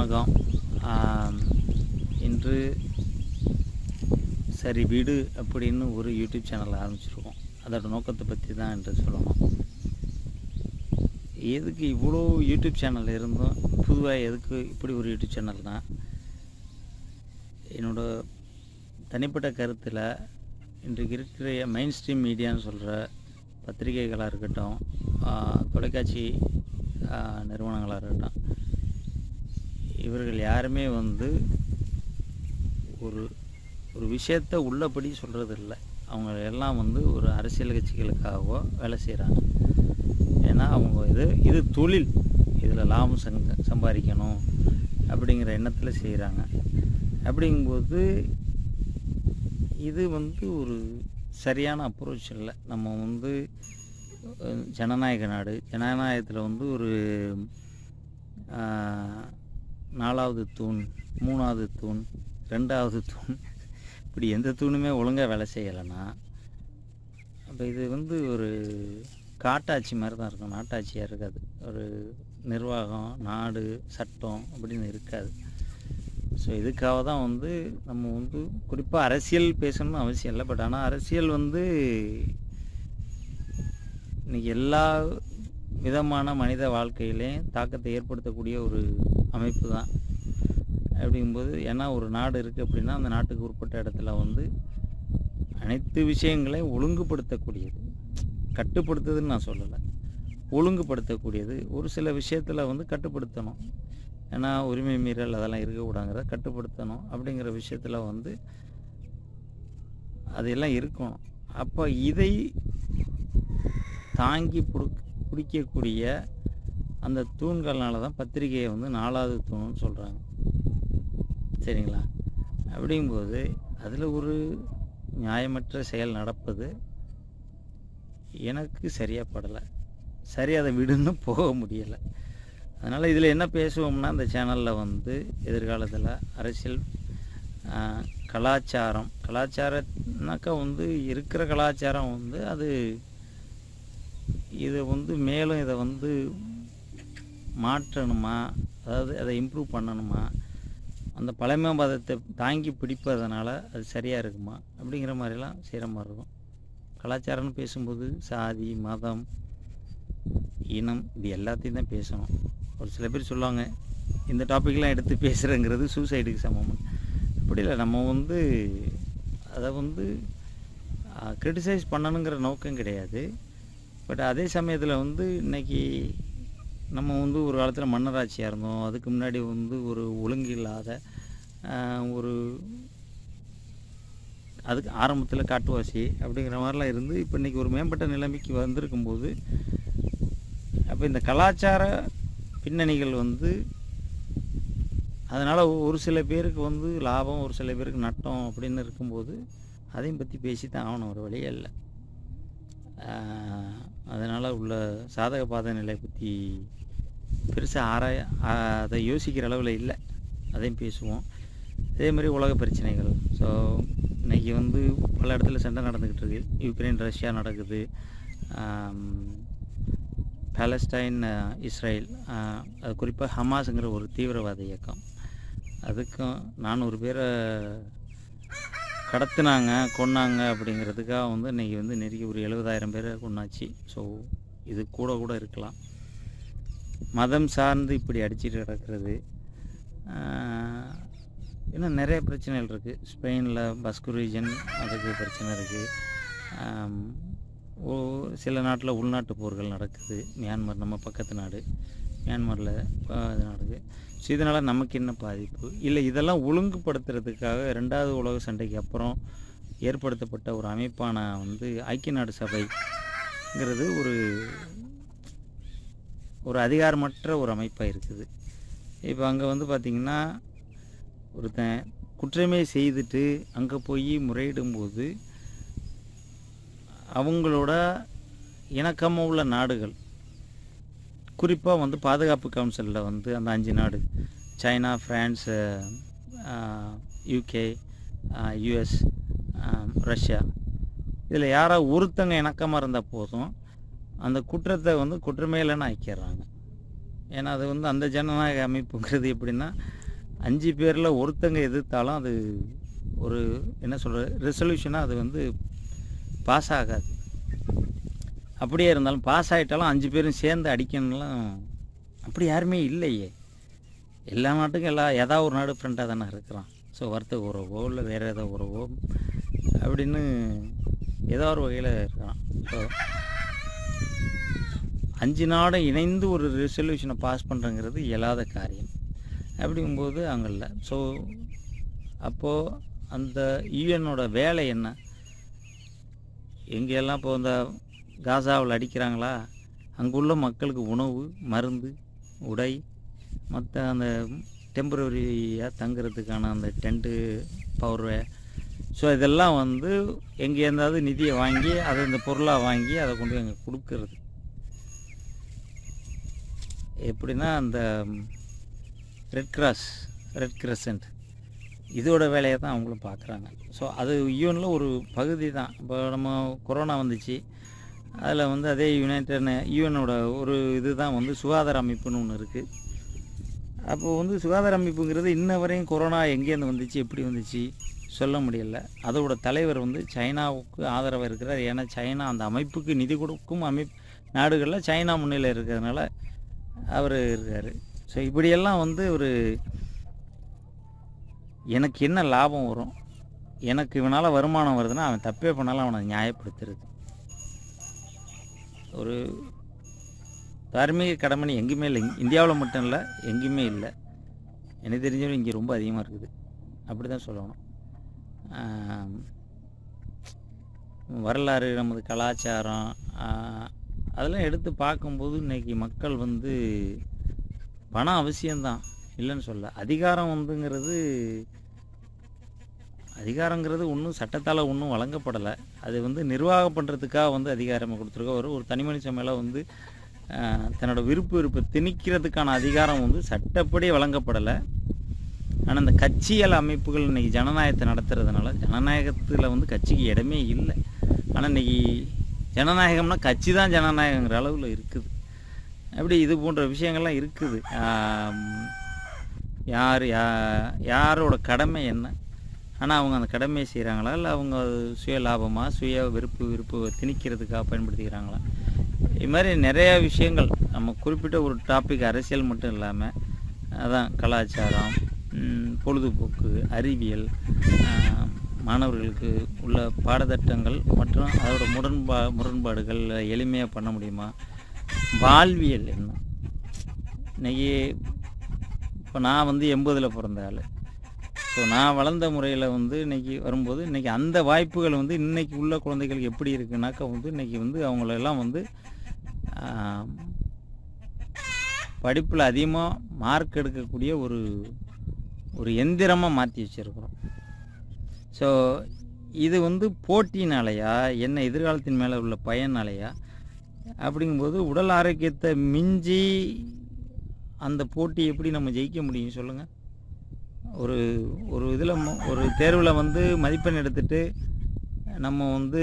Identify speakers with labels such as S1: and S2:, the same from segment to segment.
S1: வணக்கம். இன்று சரி வீடு அப்படின்னு ஒரு யூடியூப் சேனல் ஆரம்பிச்சிருக்கோம். அதோட நோக்கத்தை பற்றி தான் என்று சொல்லணும். எதுக்கு இவ்வளோ யூடியூப் சேனல் இருந்தும் பொதுவாக எதுக்கு இப்படி ஒரு யூடியூப் சேனல்னா என்னோடய தனிப்பட்ட கருத்தில் இன்றைக்கு இருக்கிற மெயின் ஸ்ட்ரீம் மீடியான்னு சொல்கிற பத்திரிகைகளாக இருக்கட்டும் தொலைக்காட்சி நிறுவனங்களாக இருக்கட்டும் இவர்கள் யாருமே வந்து ஒரு ஒரு விஷயத்தை உள்ளபடி சொல்கிறது இல்லை அவங்க எல்லாம் வந்து ஒரு அரசியல் கட்சிகளுக்காகவோ வேலை செய்கிறாங்க ஏன்னா அவங்க இது இது தொழில். இதில் லாபம் சங்க சம்பாதிக்கணும் அப்படிங்கிற எண்ணத்தில் செய்கிறாங்க அப்படிங்கும்போது இது வந்து ஒரு சரியான அப்ரோச் இல்லை. நம்ம வந்து ஜனநாயக நாடு. ஜனநாயகத்தில் வந்து ஒரு நாலாவது தூண் மூணாவது தூண் ரெண்டாவது தூண். இப்படி எந்த தூணுமே ஒழுங்காக வேலை செய்யலைன்னா அப்போ இது வந்து ஒரு காட்டாட்சி மாதிரி தான் இருக்கும். நாட்டாட்சியாக இருக்காது. ஒரு நிர்வாகம் நாடு சட்டம் அப்படின்னு இருக்காது. ஸோ இதுக்காக தான் வந்து நம்ம வந்து குறிப்பாக அரசியல் பேசணும்னு அவசியம் இல்லை. பட் ஆனால் அரசியல் வந்து இன்னைக்கு எல்லா விதமான மனித வாழ்க்கையிலையும் தாக்கத்தை ஏற்படுத்தக்கூடிய ஒரு அமைப்பு தான் அப்படிங்கும்போது ஏன்னா ஒரு நாடு இருக்குது அப்படின்னா அந்த நாட்டுக்கு உட்பட்ட இடத்துல வந்து அனைத்து விஷயங்களையும் ஒழுங்குபடுத்தக்கூடியது. கட்டுப்படுத்துதுன்னு நான் சொல்லலை. ஒழுங்குபடுத்தக்கூடியது. ஒரு சில விஷயத்தில் வந்து கட்டுப்படுத்தணும். ஏன்னா உரிமை மீறல் அதெல்லாம் இருக்கக்கூடாங்கிறத கட்டுப்படுத்தணும் அப்படிங்கிற விஷயத்தில் வந்து அதெல்லாம் இருக்கணும். அப்போ இதை தாங்கி பிடிக்கக்கூடிய அந்த தூண்கள்னால தான் பத்திரிகையை வந்து நாலாவது தூண்னு சொல்கிறாங்க சரிங்களா? அப்படிங்கும்போது அதில் ஒரு நியாயமற்ற செயல் நடப்பது எனக்கு சரியாக படலை. சரி அதை விடுன்னு போக முடியலை. அதனால் இதில் என்ன பேசுவோம்னா இந்த சேனலில் வந்து எதிர்காலத்தில் அரசியல் கலாச்சாரம் கலாச்சாரம்னாக்கா வந்து இருக்கிற கலாச்சாரம் வந்து அது இதை வந்து மேலும் இதை வந்து மாற்றணுமா? அதாவது அதை இம்ப்ரூவ் பண்ணணுமா? அந்த பழமை மதத்தை தாங்கி பிடிப்பதனால அது சரியாக இருக்குமா? அப்படிங்கிற மாதிரிலாம் செய்கிற மாதிரி இருக்கும். கலாச்சாரம்னு பேசும்போது சாதி மதம் இனம் இது எல்லாத்தையும் தான் பேசணும். ஒரு சில பேர் சொல்லுவாங்க இந்த டாப்பிக்லாம் எடுத்து பேசுகிறேங்கிறது சூசைடுக்கு சமம். அப்படி இல்லை. நம்ம வந்து அதை வந்து க்ரிட்டிசைஸ் பண்ணணுங்கிற நோக்கம் கிடையாது. பட் அதே சமயத்தில் வந்து இன்னைக்கு நம்ம வந்து ஒரு காலத்தில் மன்னராட்சியாக இருந்தோம். அதுக்கு முன்னாடி வந்து ஒரு ஒழுங்கு இல்லாத ஒரு அதுக்கு ஆரம்பத்தில் காட்டுவாசி அப்படிங்கிற மாதிரிலாம் இருந்து இப்போ இன்றைக்கி ஒரு மேம்பட்ட நிலைமைக்கு வந்திருக்கும்போது அப்போ இந்த கலாச்சார பின்னணிகள் வந்து அதனால் ஒரு சில பேருக்கு வந்து லாபம் ஒரு சில பேருக்கு நட்டம் அப்படின்னு இருக்கும்போது அதையும் பற்றி பேசி தான் ஆகணும். ஒரு வழியே இல்லை. அதனால் உள்ள சாதக பாத நிலை பற்றி பெருசாக ஆராய அதை யோசிக்கிற அளவில் இல்லை. அதையும் பேசுவோம். அதே மாதிரி உலக பிரச்சனைகள். ஸோ இன்றைக்கி வந்து பல இடத்துல சண்டை நடந்துக்கிட்டு இருக்குது யுக்ரைன் ரஷ்யா நடக்குது. பேலஸ்டைன் இஸ்ரேல் அது குறிப்பாக ஹமாஸுங்கிற ஒரு தீவிரவாத இயக்கம். அதுக்கும் நானூறு பேரை கடத்தினாங்க கொன்னாங்க அப்படிங்கிறதுக்காக வந்து இன்றைக்கி வந்து நெருக்கி ஒரு எழுபதாயிரம் பேரை கொண்டாச்சு ஸோ இது கூட கூட இருக்கலாம். மதம் சார்ந்து இப்படி அடிச்சிட்டு கிடக்கிறது இன்னும் நிறைய பிரச்சனைகள் இருக்குது ஸ்பெயினில் பஸ்கு ரீஜன் அதுக்கு பிரச்சனை இருக்குது ஓ சில நாட்டில் உள்நாட்டு போர்கள் நடக்குது. மியான்மர் நம்ம பக்கத்து நாடு. மியான்மரில் இது நடக்குது. ஸோ இதனால் நமக்கு என்ன பாதிப்பு? இல்லை இதெல்லாம் ஒழுங்குபடுத்துறதுக்காக ரெண்டாவது உலக சண்டைக்கு அப்புறம் ஏற்படுத்தப்பட்ட ஒரு அமைப்பான வந்து ஐக்கிய நாடு சபைங்கிறது ஒரு ஒரு அதிகாரமற்ற ஒரு அமைப்பாக இருக்குது. இப்போ அங்கே வந்து பார்த்திங்கன்னா ஒருத்தன் குற்றமே செய்துட்டு அங்கே போய் முறையிடும்போது அவங்களோட இணக்கமாக உள்ள நாடுகள் குறிப்பாக வந்து பாதுகாப்பு கவுன்சிலில் வந்து அந்த அஞ்சு நாடு. China France UK US Russia. இதில் யாராவது ஒருத்தங்க இணக்கமாக இருந்தால் போதும். அந்த குற்றத்தை வந்து குற்றமையிலன்னு ஆக்கிடுறாங்க ஏன்னா அது வந்து அந்த ஜனநாயக அமைப்புங்கிறது எப்படின்னா அஞ்சு பேரில் ஒருத்தங்க எதிர்த்தாலும் அது ஒரு என்ன சொல்கிற ரெசல்யூஷனாக அது வந்து பாஸ் ஆகாது. அப்படியே இருந்தாலும் பாஸ் ஆகிட்டாலும் அஞ்சு பேரும் சேர்ந்து அடிக்கணும்லாம் அப்படி யாருமே இல்லையே. எல்லா நாட்டுக்கும் எல்லா ஏதாவது ஒரு நாடு ஃப்ரெண்டாக தானே இருக்கிறான். ஸோ வர்த்தக உறவோ இல்லை வேறு ஏதோ உறவோ அப்படின்னு ஏதோ ஒரு வகையில் இருக்கிறான் ஸோ அஞ்சு நாடும் இணைந்து ஒரு ரெசல்யூஷனை பாஸ் பண்ணுறங்கிறது இயலாத காரியம். அப்படிங்கும்போது அங்கே இல்லை. ஸோ அப்போது அந்த யூஎனோட வேலை என்ன? எங்கெல்லாம் இப்போ இந்த காசாவில் அடிக்கிறாங்களா? அங்குள்ள மக்களுக்கு உணவு மருந்து உடை மற்ற அந்த டெம்பரரியாக தங்குறதுக்கான அந்த டென்ட்டு பவர்வே ஸோ இதெல்லாம் வந்து எங்கே இருந்தாவது நிதியை வாங்கி அதை இந்த பொருளாக வாங்கி அதை கொண்டு போய் அங்கே கொடுக்கறது. எப்படின்னா அந்த ரெட் கிராஸ் ரெட் கிரசன்ட் இதோட வேலையை தான் அவங்களும் பார்க்குறாங்க. ஸோ அது யூனில் ஒரு பகுதி தான். இப்போ நம்ம கொரோனா வந்துச்சு. அதில் வந்து அதே யுனைடட் யூஎனோட ஒரு இது தான் வந்து சுகாதார அமைப்புன்னு ஒன்று இருக்குது அப்போ வந்து சுகாதார அமைப்புங்கிறது இன்ன வரையும் கொரோனா எங்கேருந்து வந்துச்சு எப்படி வந்துச்சு சொல்ல முடியல. அதோட தலைவர் வந்து சைனாவுக்கு ஆதரவாக இருக்கிறார். ஏன்னா சைனா அந்த அமைப்புக்கு நிதி கொடுக்கும் அமைப்பு நாடுகளில் சைனா முன்னிலை இருக்கிறதுனால அவர் இருக்கார். ஸோ இப்படியெல்லாம் வந்து ஒரு எனக்கு என்ன லாபம் வரும்? எனக்கு இவனால் வருமானம் வருதுன்னா அவன் தப்பே பண்ணாலும் அவனை நியாயப்படுத்துறது ஒரு தார்மீக கடமைன்னு எங்கேயுமே இல்லை. இந்தியாவில் மட்டும் இல்லை எங்கேயுமே இல்லை. எனக்கு தெரிஞ்சவரை இங்கே ரொம்ப அதிகமாக இருக்குது. அப்படி தான் சொல்லணும் வரலாறு நமது கலாச்சாரம் அதெல்லாம் எடுத்து பார்க்கும்போது இன்னைக்கு மக்கள் வந்து பணம் அவசியம்தான். இல்லைன்னு சொல்ல அதிகாரம் வந்துங்கிறது அதிகாரங்கிறது ஒன்றும் சட்டத்தால் ஒன்றும் வழங்கப்படலை. அது வந்து நிர்வாகம் பண்ணுறதுக்காக வந்து அதிகாரம் கொடுத்துருக்க. ஒரு ஒரு தனி மனுஷன் மேலே வந்து தன்னோட விருப்பு விருப்பை திணிக்கிறதுக்கான அதிகாரம் வந்து சட்டப்படி வழங்கப்படலை. ஆனால் இந்த கட்சியல் அமைப்புகள் இன்னைக்கு ஜனநாயகத்தை நடத்துறதுனால ஜனநாயகத்தில் வந்து கட்சிக்கு இடமே இல்லை. ஆனால் இன்றைக்கி ஜனநாயகம்னா கட்சி தான் ஜனநாயகங்கிற அளவில் இருக்குது. அப்படி இது போன்ற விஷயங்கள்லாம் இருக்குது. யார் யா யாரோட கடமை என்ன? ஆனால் அவங்க அந்த கடமையை செய்கிறாங்களா இல்லை அவங்க சுய லாபமாக சுய விருப்பு விருப்பு திணிக்கிறதுக்காக பயன்படுத்திக்கிறாங்களா? இது மாதிரி நிறையா விஷயங்கள். நம்ம குறிப்பிட்ட ஒரு டாபிக் அரசியல் மட்டும் இல்லாமல் அதான் கலாச்சாரம் பொழுதுபோக்கு அறிவியல் மாணவர்களுக்கு உள்ள பாடத்திட்டங்கள் மற்றும் அதோட முரண்பா முரண்பாடுகள் எளிமையாக பண்ண முடியுமா? வாழ்வியல் என்ன? இன்றைக்கி இப்போ நான் வந்து எண்பதில் பிறந்த ஆள். ஸோ நான் வளர்ந்த முறையில் வந்து இன்னைக்கு வரும்போது இன்றைக்கி அந்த வாய்ப்புகள் வந்து இன்றைக்கி உள்ள குழந்தைகளுக்கு எப்படி இருக்குனாக்கா வந்து இன்றைக்கி வந்து அவங்களெல்லாம் வந்து படிப்பில் அதிகமாக மார்க் எடுக்கக்கூடிய ஒரு ஒரு எந்திரமாக மாற்றி வச்சுருக்குறோம். ஸோ இது வந்து போட்டினாலையா என்ன எதிர்காலத்தின் மேலே உள்ள பயனாலையா அப்படிங்கும்போது உடல் ஆரோக்கியத்தை மிஞ்சி அந்த போட்டி எப்படி நம்ம ஜெயிக்க முடியும் சொல்லுங்கள் ஒரு ஒரு இதில் ஒரு தேர்வில் வந்து மதிப்பெண் எடுத்துட்டு நம்ம வந்து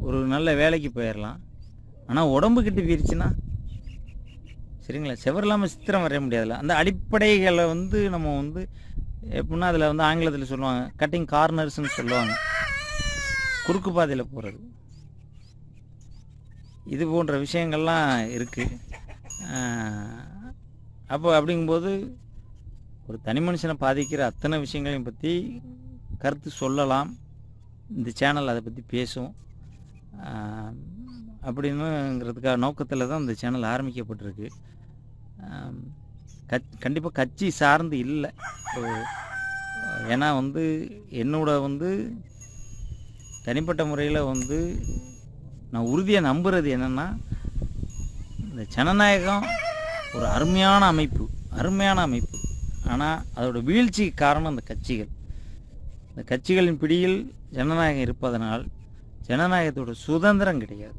S1: ஒரு நல்ல வேலைக்கு போயிடலாம் ஆனால் உடம்பு கிட்ட போயிருச்சுன்னா? சரிங்களா? செவர் இல்லாமல் சித்திரம் வரைய முடியாதுல்ல. அந்த அடிப்படைகளை வந்து நம்ம வந்து எப்படின்னா அதில் வந்து ஆங்கிலத்தில் சொல்லுவாங்க. கட்டிங் கார்னர்ஸ்னு சொல்லுவாங்க. குறுக்கு பாதையில் போகிறது இது போன்ற விஷயங்கள்லாம் இருக்குது அப்போ அப்படிங்கும்போது ஒரு தனி மனுஷனை பாதிக்கிற அத்தனை விஷயங்களையும் பற்றி கருத்து சொல்லலாம். இந்த சேனல் அதை பற்றி பேசும் அப்படின்னுங்கிறதுக்காக நோக்கத்தில் தான் இந்த சேனல் ஆரம்பிக்கப்பட்டிருக்கு. கச் கண்டிப்பாக கட்சி சார்ந்து இல்லை. ஏன்னா வந்து என்னோட வந்து தனிப்பட்ட முறையில் வந்து நான் உறுதியாக நம்புறது என்னென்னா இந்த ஜனநாயகம் ஒரு அருமையான அமைப்பு அருமையான அமைப்பு. ஆனால் அதோட வீழ்ச்சிக்கு காரணம் அந்த கட்சிகள். இந்த கட்சிகளின் பிடியில் ஜனநாயகம் இருப்பதனால் ஜனநாயகத்தோட சுதந்திரம் கிடையாது.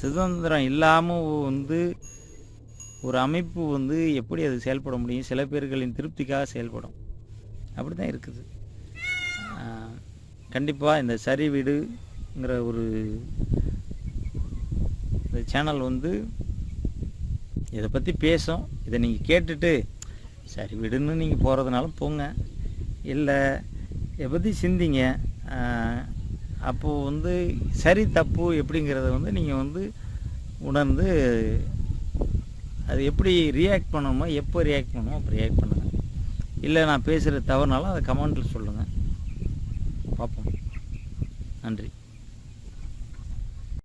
S1: சுதந்திரம் இல்லாமல் வந்து ஒரு அமைப்பு வந்து எப்படி அது செயல்பட முடியும்? சில பேர்களின் திருப்திக்காக செயல்படும். அப்படி தான் இருக்குது கண்டிப்பாக இந்த சரி வீடுங்கிற ஒரு இந்த சேனல் வந்து இதை பற்றி பேசும். இதை நீங்கள் கேட்டுட்டு சரி விடுன்னு நீங்கள் போகிறதுனாலும் போங்க. இல்லை இதை பற்றி சிந்திங்க. அப்போது வந்து சரி தப்பு எப்படிங்கிறத வந்து நீங்கள் வந்து உணர்ந்து அது எப்படி ரியாக்ட் பண்ணணுமோ எப்போ ரியாக்ட் பண்ணணுமோ அப்போ ரியாக்ட் பண்ணுங்கள் இல்லை நான் பேசுகிற தவறுனாலும் அதை கமெண்ட்டில் சொல்லுங்கள் பார்ப்போம். நன்றி.